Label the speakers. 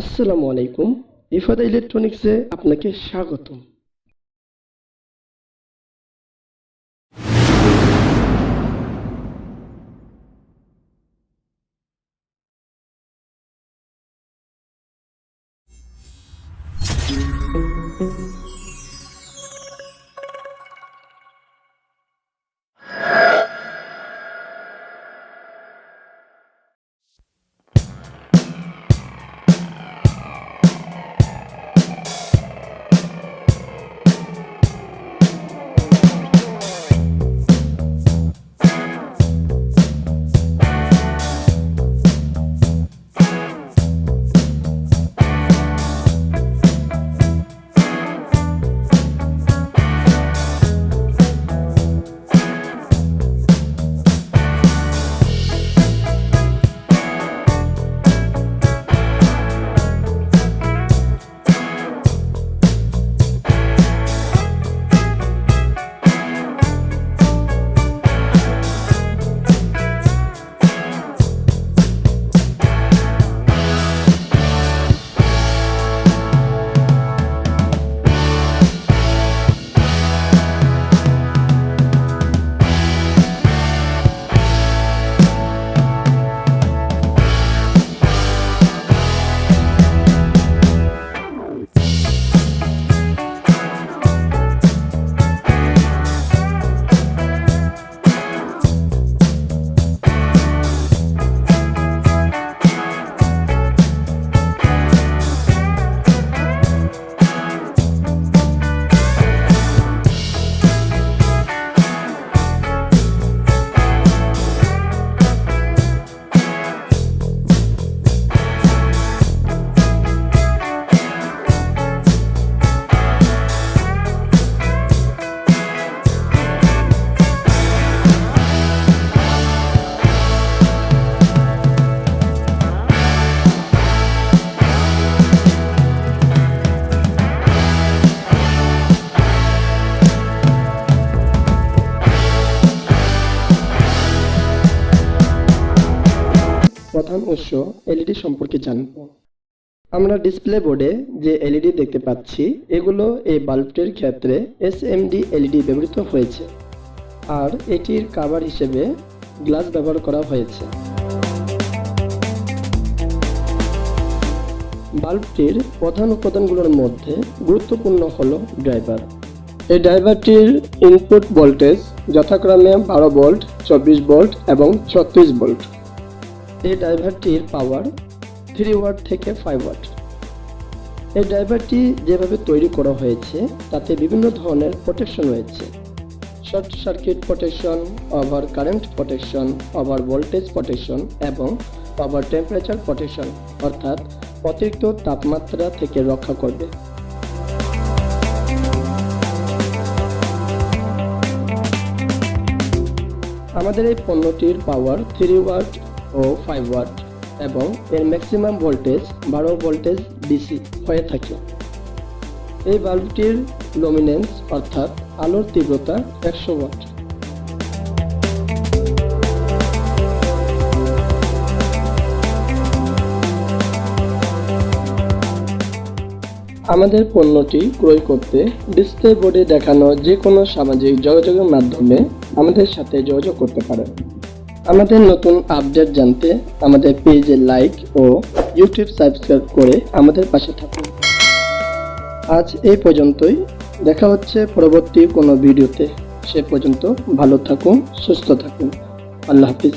Speaker 1: আসসালামু আলাইকুম। ইফাদা ইলেকট্রনিক্সে আপনাকে স্বাগতম। প্রধান উৎস এলইডি সম্পর্কে জানব। আমরা ডিসপ্লে বোর্ডে যে এলইডি দেখতে পাচ্ছি, এগুলো এই বাল্বটির ক্ষেত্রে এস এসএমডি এলইডি ব্যবহৃত হয়েছে। আর এটির কাভার হিসেবে গ্লাস ব্যবহার করা হয়েছে। বাল্বটির প্রধান উপাদানগুলোর মধ্যে গুরুত্বপূর্ণ হল ড্রাইভার এই ড্রাইভারটির ইনপুট ভোল্টেজ যথাক্রমে বারো ভোল্ট চব্বিশ ভোল্ট এবং ছত্রিশ ভোল্ট এই ড্রাইভারটির পাওয়ার থ্রি ওয়াট থেকে ফাইভ ওয়াট এই ড্রাইভারটি যেভাবে তৈরি করা হয়েছে, তাতে বিভিন্ন ধরনের প্রোটেকশন রয়েছে। Short circuit protection over current protection over voltage protection এবং ওভার টেম্পারেচার প্রোটেকশন অর্থাৎ অতিরিক্ত তাপমাত্রা থেকে রক্ষা করবে। আমাদের এই পণ্যটির পাওয়ার থ্রি ওয়াট ও ফাইভ ওয়াট এবং এর ম্যাক্সিমাম ভোল্টেজ বারো ভোল্টেজ ডিসি হয়ে থাকে। এই বাল্বটির লুমিনেন্স অর্থাৎ আলোর তীব্রতা একশো ওয়াট আমাদের পণ্যটি ক্রয় করতে ডিসপ্লে বোর্ডে দেখানো যে কোনো সামাজিক যোগাযোগের মাধ্যমে আমাদের সাথে যোগাযোগ করতে পারেন। আমাদের নতুন আপডেট জানতে আমাদের পেজে লাইক ও ইউটিউব সাবস্ক্রাইব করে আমাদের পাশে থাকুন। আজ এই পর্যন্তই। দেখা হচ্ছে পরবর্তী কোনো ভিডিওতে সে পর্যন্ত ভালো থাকুন, সুস্থ থাকুন। আল্লাহ হাফিজ।